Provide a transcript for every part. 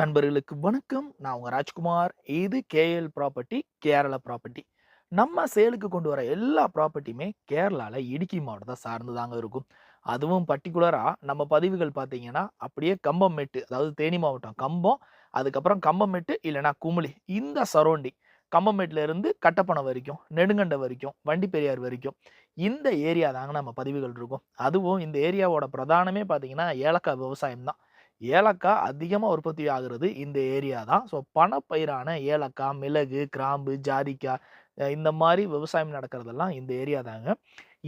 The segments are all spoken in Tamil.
நண்பர்களுக்கு வணக்கம். நான் உங்க ராஜ்குமார். இது கேஎல் ப்ராப்பர்ட்டி கேரளா ப்ராப்பர்ட்டி. நம்ம சேலுக்கு கொண்டு வர எல்லா ப்ராப்பர்ட்டியுமே கேரளால இடுக்கி மாவட்டத்தை சார்ந்து தாங்க இருக்கும். அதுவும் பர்டிகுலரா நம்ம பதிவுகள் பார்த்தீங்கன்னா அப்படியே கம்பம் மெட்டு அதாவது தேனி மாவட்டம் கம்பம் அதுக்கப்புறம் கம்பம் மெட்டு இல்லைன்னா குமுளி இந்த சரௌண்டிங். கம்பமேட்ல இருந்து கட்டப்பணம் வரைக்கும் நெடுங்கண்டை வரைக்கும் வண்டி பெரியார் வரைக்கும் இந்த ஏரியா தாங்க நம்ம பதிவுகள் இருக்கும். அதுவும் இந்த ஏரியாவோட பிரதானமே பார்த்தீங்கன்னா ஏலக்காய் விவசாயம் தான். ஏலக்காய் அதிகமாக உற்பத்தி ஆகிறது இந்த ஏரியா தான். ஸோ பணப்பயிரான ஏலக்காய் மிளகு கிராம்பு ஜாதிக்காய் இந்த மாதிரி விவசாயம் நடக்கிறதெல்லாம் இந்த ஏரியா தாங்க.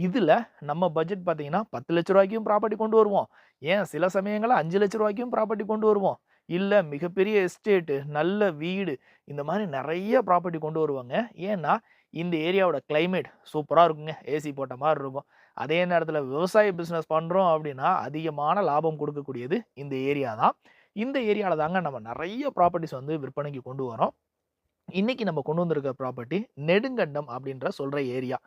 இதில் நம்ம பட்ஜெட் பார்த்தீங்கன்னா பத்து லட்ச ரூபாய்க்கும் ப்ராப்பர்ட்டி கொண்டு வருவோம். ஏன்? சில சமயங்களில் அஞ்சு லட்ச ரூபாய்க்கும் ப்ராப்பர்ட்டி கொண்டு வருவோம். இல்லை மிகப்பெரிய எஸ்டேட்டு நல்ல வீடு இந்த மாதிரி நிறைய ப்ராப்பர்ட்டி கொண்டு வருவாங்க. ஏன்னா இந்த ஏரியாவோட கிளைமேட் சூப்பராக இருக்குங்க. ஏசி போட்ட மாதிரி இருக்கும். அதே நேரத்தில் விவசாய பிஸ்னஸ் பண்ணுறோம் அப்படின்னா அதிகமான லாபம் கொடுக்கக்கூடியது இந்த ஏரியா தான். இந்த ஏரியாவில் தாங்க நம்ம நிறைய ப்ராப்பர்ட்டிஸ் வந்து விற்பனைக்கு கொண்டு வரோம். இன்றைக்கி நம்ம கொண்டு வந்திருக்க ப்ராப்பர்ட்டி நெடுங்கண்டம் அப்படின்ற சொல்கிற ஏரியா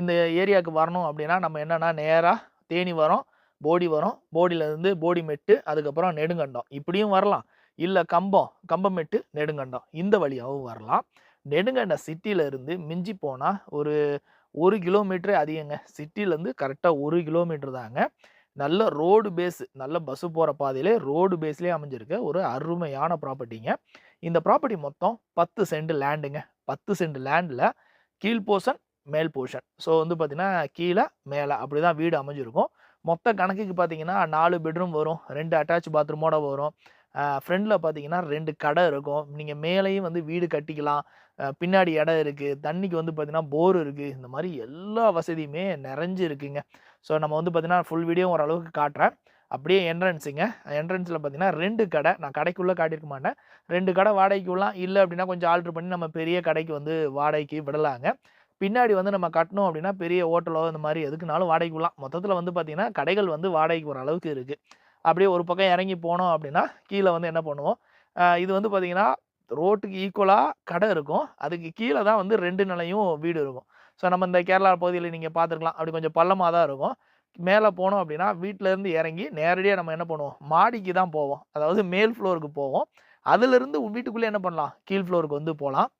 இந்த ஏரியாவுக்கு வரணும் அப்படின்னா நம்ம என்னென்னா நேராக தேனி வரோம் போடி வரோம். போடியிலேருந்து போடி மெட்டு அதுக்கப்புறம் நெடுங்கண்டம். இப்படியும் வரலாம். இல்லை கம்பம் கம்பமெட்டு நெடுங்கண்டம். இந்த வழியாகவும் வரலாம். நெடுங்கண்ட சிட்டியில இருந்து மிஞ்சி போனால் ஒரு ஒரு கிலோமீட்டரே அதிகங்க. சிட்டிலேருந்து கரெக்டாக ஒரு கிலோமீட்டர் தாங்க. நல்ல ரோடு பேஸ் நல்ல பஸ்ஸு போகிற பாதையிலே ரோடு பேஸ்லேயே அமைஞ்சிருக்க. ஒரு அருமையான ப்ராப்பர்ட்டிங்க. இந்த ப்ராப்பர்ட்டி மொத்தம் பத்து சென்ட் லேண்டுங்க. பத்து சென்ட் லேண்டில் கீழ் போர்ஷன் மேல் போர்ஷன். ஸோ வந்து பார்த்தீங்கன்னா கீழே மேலே அப்படி தான் வீடு அமைஞ்சிருக்கும். மொத்த கணக்குக்கு பார்த்தீங்கன்னா நாலு பெட்ரூம் வரும். ரெண்டு அட்டாச் பாத்ரூமோட வரும். ஃப்ரெண்டில் பார்த்தீங்கன்னா ரெண்டு கடை இருக்கும். நீங்கள் மேலேயும் வந்து வீடு கட்டிக்கலாம். பின்னாடி இடம் இருக்குது தண்ணிக்கு வந்து பார்த்தீங்கன்னா போர் இருக்குது இந்த மாதிரி எல்லா வசதியுமே நிறைஞ்சு இருக்குங்க. ஸோ நம்ம வந்து பார்த்தீங்கன்னா ஃபுல் வீடியோ ஓரளவுக்கு காட்டுறேன். அப்படியே என்ட்ரன்ஸுங்க என்ட்ரன்ஸில் பார்த்தீங்கன்னா ரெண்டு கடை. நான் கடைக்குள்ளே காட்டியிருக்க மாட்டேன். ரெண்டு கடை வாடகைக்கு விடலாம் இல்லை அப்படின்னா கொஞ்சம் ஆல்ட்ரு பண்ணி நம்ம பெரிய கடைக்கு வந்து வாடகைக்கு விடலாங்க. பின்னாடி வந்து நம்ம கட்டணும் அப்படின்னா பெரிய ஹோட்டலோ இந்த மாதிரி எதுக்குனாலும் வாடகைக்கு விடலாம் மொத்தத்தில் வந்து பார்த்தீங்கன்னா கடைகள் வந்து வாடகைக்கு வர அளவுக்கு இருக்குது அப்படியே ஒரு பக்கம் இறங்கி போனோம் அப்படின்னா கீழே வந்து என்ன பண்ணுவோம்? இது வந்து பார்த்தீங்கன்னா ரோட்டுக்கு ஈக்குவலாக கடை இருக்கும். அதுக்கு கீழே தான் வந்து ரெண்டு நிலையும் வீடு இருக்கும். ஸோ நம்ம இந்த கேரளா பகுதியில் நீங்கள் பார்த்துருக்கலாம் அப்படி கொஞ்சம் பள்ளமாக தான் இருக்கும். மேலே போனோம் அப்படின்னா வீட்டிலேருந்து இருந்து இறங்கி நேரடியாக நம்ம என்ன பண்ணுவோம்? மாடிக்கு தான் போவோம். அதாவது மேல் ஃப்ளோருக்கு போவோம். அதுலேருந்து வீட்டுக்குள்ளே என்ன பண்ணலாம்? கீழ் ஃப்ளோருக்கு வந்து போகலாம்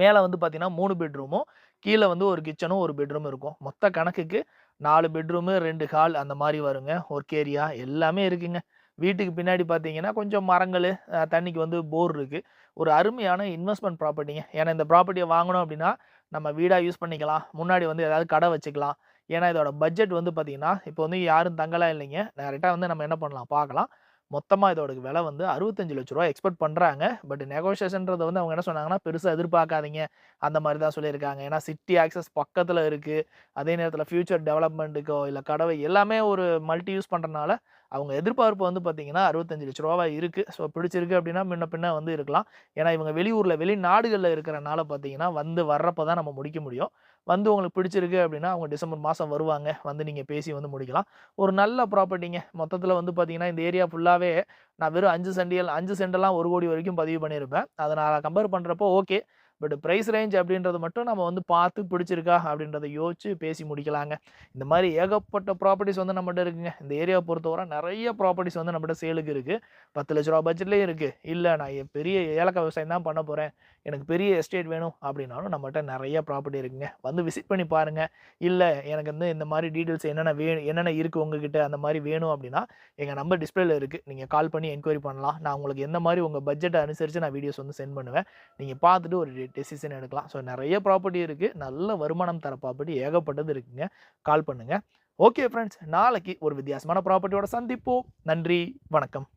மேலே வந்து பார்த்தீங்கன்னா மூணு பெட்ரூமும் கீழே வந்து ஒரு கிச்சனும் ஒரு பெட்ரூம் இருக்கும். மொத்த கணக்குக்கு நாலு பெட்ரூமு ரெண்டு ஹால் அந்த மாதிரி வருங்க. ஒர்க் ஏரியா எல்லாமே இருக்குங்க. வீட்டுக்கு பின்னாடி பார்த்தீங்கன்னா கொஞ்சம் மரங்கள் தண்ணிக்கு வந்து போர் இருக்குது ஒரு அருமையான இன்வெஸ்ட்மெண்ட் ப்ராப்பர்ட்டிங்க. ஏன்னா இந்த ப்ராப்பர்ட்டியை வாங்கணும் அப்படின்னா நம்ம வீடாக யூஸ் பண்ணிக்கலாம். முன்னாடி வந்து ஏதாவது கடை வச்சுக்கலாம். ஏன்னா இதோட பட்ஜெட் வந்து பார்த்திங்கன்னா இப்போ வந்து யாரும் தங்கலாம் இல்லைங்க. டேரெக்டாக வந்து நம்ம என்ன பண்ணலாம்? பார்க்கலாம் மொத்தமாக இதோட விலை வந்து அறுபத்தஞ்சு லட்ச ரூபா எக்ஸ்பெக்ட் பண்ணுறாங்க பட் நெகோஷியேஷன்றதை வந்து அவங்க என்ன சொன்னாங்கன்னா பெருசாக எதிர்பார்க்காதீங்க. அந்த மாதிரி தான் சொல்லியிருக்காங்க. ஏன்னா சிட்டி ஆக்சஸ் பக்கத்தில் இருக்குது அதே நேரத்தில் ஃபியூச்சர் டெவலப்மெண்ட்டுக்கோ இல்லை கடவை எல்லாமே ஒரு மல்டி யூஸ் பண்ணுறனால அவங்க எதிர்பார்ப்பு வந்து பார்த்தீங்கன்னா அறுபத்தஞ்சு லட்ச ரூபாவா இருக்குது ஸோ பிடிச்சிருக்கு அப்படின்னா முன்ன பின்ன வந்து இருக்கலாம். ஏன்னா இவங்க வெளியூரில் வெளிநாடுகளில் இருக்கிறனால பார்த்தீங்கன்னா வந்து வர்றப்போ தான் நம்ம முடிக்க முடியும். வந்து உங்களுக்கு பிடிச்சிருக்கு அப்படின்னா அவங்க டிசம்பர் மாதம் வருவாங்க. வந்து நீங்கள் பேசி வந்து முடிக்கலாம். ஒரு நல்ல ப்ராப்பர்ட்டிங்க. மொத்தத்தில் வந்து பார்த்தீங்கன்னா இந்த ஏரியா ஃபுல்லாகவே நான் வெறும் அஞ்சு சென்டியல் அஞ்சு சென்டெல்லாம் ஒரு கோடி வரைக்கும் பதிவு பண்ணியிருப்பேன் அதை நான் கம்பேர் பண்ணுறப்போ ஓகே. பட் ப்ரைஸ் ரேஞ்ச் அப்படின்றது மட்டும் நம்ம வந்து பார்த்து பிடிச்சிருக்கா அப்படின்றத யோசிச்சு பேசி முடிக்கலாங்க. இந்த மாதிரி ஏகப்பட்ட ப்ராப்பர்ட்டிஸ் வந்து நம்மகிட்ட இருக்குங்க. இந்த ஏரியாவை பொறுத்தவரை நிறைய ப்ராப்பர்ட்டிஸ் வந்து நம்மகிட்ட சேலுக்கு இருக்குது பத்து லட்ச ரூபா பட்ஜெட்லேயும் இருக்குது இல்லை நான் என் பெரிய ஏலக்காய் விவசாயம் தான் பண்ண போகிறேன் எனக்கு பெரிய எஸ்டேட் வேணும் அப்படின்னாலும் நம்மகிட்ட நிறைய ப்ராப்பர்ட்டி இருக்குங்க. வந்து விசிட் பண்ணி பாருங்கள் இல்லை எனக்கு வந்து இந்த மாதிரி டீட்டெயில்ஸ் என்னென்ன வேணும் என்னென்ன இருக்குது உங்ககிட்ட? அந்த மாதிரி வேணும் அப்படின்னா எங்கள் நம்பர் டிஸ்பிளேல இருக்குது நீங்கள் கால் பண்ணி என்கொயரி பண்ணலாம். நான் உங்களுக்கு எந்த மாதிரி உங்கள் பட்ஜெட்டை அனுசரித்து நான் வீடியோஸ் வந்து சென்ட் பண்ணுவேன். நீங்கள் பார்த்துட்டு ஒரு டெசிஷன் எடுக்கலாம். ஸோ நிறைய ப்ராப்பர்ட்டி இருக்குது நல்ல வருமானம் தர ப்ராப்பர்ட்டி ஏகப்பட்டது இருக்குங்க. கால் பண்ணுங்கள் ஓகே ஃப்ரெண்ட்ஸ் நாளைக்கு ஒரு வித்தியாசமான ப்ராப்பர்ட்டியோட சந்திப்போம். நன்றி. வணக்கம்.